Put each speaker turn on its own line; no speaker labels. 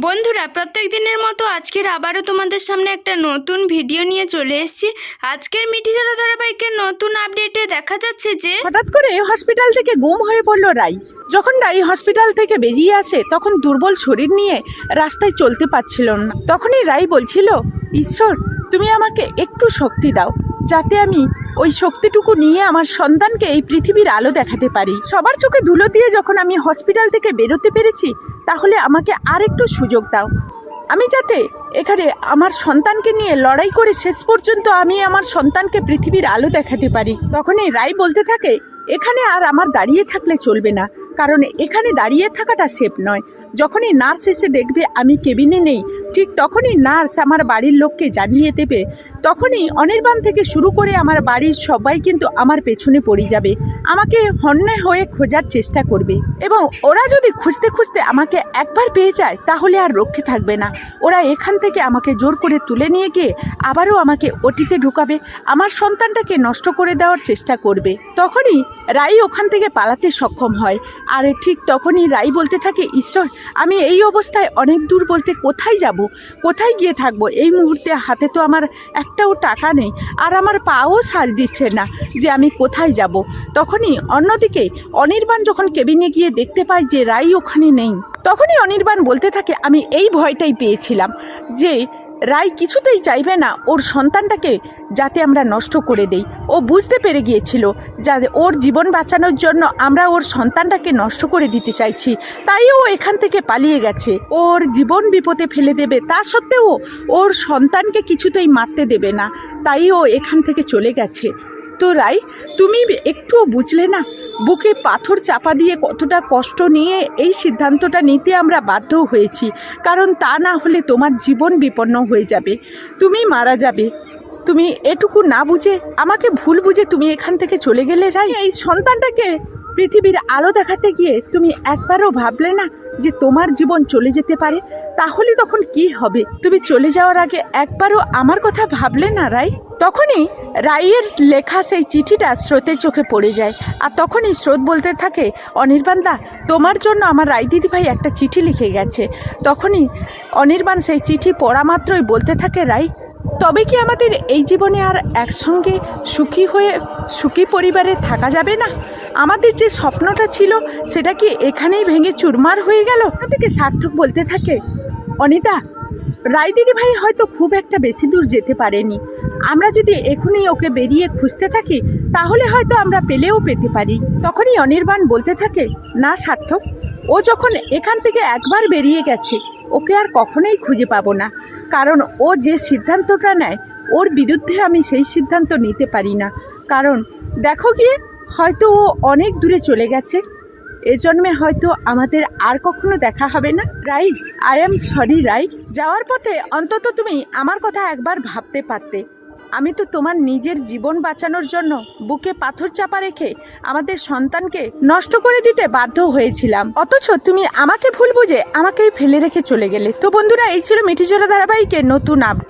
বন্ধুরা, প্রত্যেক দিনের মতো আজকের আবারও তোমাদের সামনে একটা নতুন ভিডিও নিয়ে চলে এসেছি। আজকের মিঠিঝরা ধারাবাহিকের নতুন আপডেটে দেখা যাচ্ছে যে,
হঠাৎ করে হসপিটাল থেকে গুম হয়ে পড়ল রাই। যখন রাই হসপিটাল থেকে বেরিয়ে আসে, তখন দুর্বল শরীর নিয়ে রাস্তায় চলতে পারছিল না। তখনই রাই বলছিল, ঈশ্বর, তুমি আমাকে একটু শক্তি দাও। যাতে আমি ওই শক্তিটুকু নিয়ে আমার সন্তানকে এই পৃথিবীর আলো দেখাতে পারি। সবার চোখে ধুলো দিয়ে যখন আমি হসপিটাল থেকে বেরোতে পেরেছি, তাহলে আমাকে আর একটু সুযোগ দাও। আমি যাতে এখানে আমার সন্তানকে নিয়ে লড়াই করে শেষ পর্যন্ত আমি আমার সন্তানকে পৃথিবীর আলো দেখাতে পারি। তখনই রায় বলতে থাকে, এখানে আর আমার দাঁড়িয়ে থাকলে চলবে না, কারণ এখানে দাঁড়িয়ে থাকাটা সেফ নয়। যখনই নার্স এসে দেখবে আমি কেবিনে নেই ঠিক তখনই নার্স আমার বাড়ির লোককে জানিয়ে দেবে। তখনই অনির্বাণ থেকে শুরু করে আমার বাড়ির সবাই কিন্তু আমার পেছনে পড়ে যাবে। আমাকে হন্যে হয়ে খোঁজার চেষ্টা করবে। এবং ওরা যদি খুঁজতে খুঁজতে আমাকে একবার পেয়ে যায়, তাহলে আর রক্ষে থাকবে না। ওরা এখান থেকে আমাকে জোর করে তুলে নিয়ে গিয়ে আবারও আমাকে ওটিতে ঢুকাবে। আমার সন্তানটাকে নষ্ট করে দেওয়ার চেষ্টা করবে। তখনই রাই ওখান থেকে পালাতে সক্ষম হয়। আর ঠিক তখনই রাই বলতে থাকে, ঈশ্বর, আমি এই অবস্থায় অনেক দূর বলতে কোথায় যাব? কোথায় গিয়ে থাকব? এই মুহূর্তে হাতে তো আমার একটাও টাকা নেই, আর আমার পাও সাজ দিচ্ছে না যে আমি কোথায় যাব। তখনই অন্যদিকে অনির্বাণ যখন কেবিনে গিয়ে দেখতে পায় যে রাই ওখানে নেই, তখনই অনির্বাণ বলতে থাকে, আমি এই ভয়টাই পেয়েছিলাম যে রাই কিছুতেই চাইবে না ওর সন্তানটাকে যাতে আমরা নষ্ট করে দেই। ও বুঝতে পেরে গিয়েছিল যাতে ওর জীবন বাঁচানোর জন্য আমরা ওর সন্তানটাকে নষ্ট করে দিতে চাইছি। তাই ও এখান থেকে পালিয়ে গেছে। ওর জীবন বিপদে ফেলে দেবে, তা সত্ত্বেও ওর সন্তানকে কিছুতেই মারতে দেবে না। তাই ও এখান থেকে চলে গেছে। তো রাই, তুমি একটুও বুঝলে না বুকে পাথর চাপা দিয়ে কতটা কষ্ট নিয়ে এই সিদ্ধান্তটা নিতে আমরা বাধ্য হয়েছি, কারণ তা না হলে তোমার জীবন বিপন্ন হয়ে যাবে। তুমি মারা যাবে। তুমি এটুকু না বুঝে আমাকে ভুল বুঝে তুমি এখান থেকে চলে গেলে, রাই? এই সন্তানটাকে পৃথিবীর আলো দেখাতে গিয়ে তুমি একবারও ভাবলে না যে তোমার জীবন চলে যেতে পারে? তাহলে তখন কি হবে? তুমি চলে যাওয়ার আগে একবারও আমার কথা ভাবলে না, রাই? তখনই রাইয়ের লেখা সেই চিঠিটা স্রোতের চোখে পড়ে যায়। আর তখনই স্রোত বলতে থাকে, অনির্বাণদা, তোমার জন্য আমার রাই দিদিভাই একটা চিঠি লিখে গেছে। তখনই অনির্বাণ সেই চিঠি পড়া মাত্রই বলতে থাকে, রাই, তবে কি আমাদের এই জীবনে আর একসঙ্গে সুখী হয়ে, সুখী পরিবারে থাকা যাবে না? আমাদের যে স্বপ্নটা ছিল, সেটা কি এখানেই ভেঙে চুরমার হয়ে গেল? থেকে সার্থক বলতে থাকে, অনিতা রায় দিদি ভাই হয়তো খুব একটা বেশি দূর যেতে পারেনি। আমরা যদি এখনই ওকে বেরিয়ে খুঁজতে থাকি, তাহলে হয়তো আমরা পেলেও পেতে পারি। তখনই অনির্বাণ বলতে থাকে, না, সার্থক, ও যখন এখান থেকে একবার বেরিয়ে গেছে, ওকে আর কখনোই খুঁজে পাবো না। কারণ ও যে সিদ্ধান্তটা নেয়, ওর বিরুদ্ধে আমি সেই সিদ্ধান্ত নিতে পারি না। কারণ, দেখো গিয়ে, হয়তো ও অনেক দূরে চলে গেছে। এ জন্মে হয়তো আমাদের আর কখনো দেখা হবে না। Rai I am sorry Rai যাওয়ার পথে অন্তত তুমি আমার কথা একবার ভাবতে পারতে। আমি তো তোমার নিজের জীবন বাঁচানোর জন্য বুকে পাথর চাপা রেখে আমাদের সন্তানকে নষ্ট করে দিতে বাধ্য হয়েছিলাম। অথচ তুমি আমাকে ভুল বুঝে আমাকেই ফেলে রেখে চলে গেলে। তো বন্ধুরা, এই ছিল মিঠিজোড়া ধারাবাহিকের নতুন আপডেট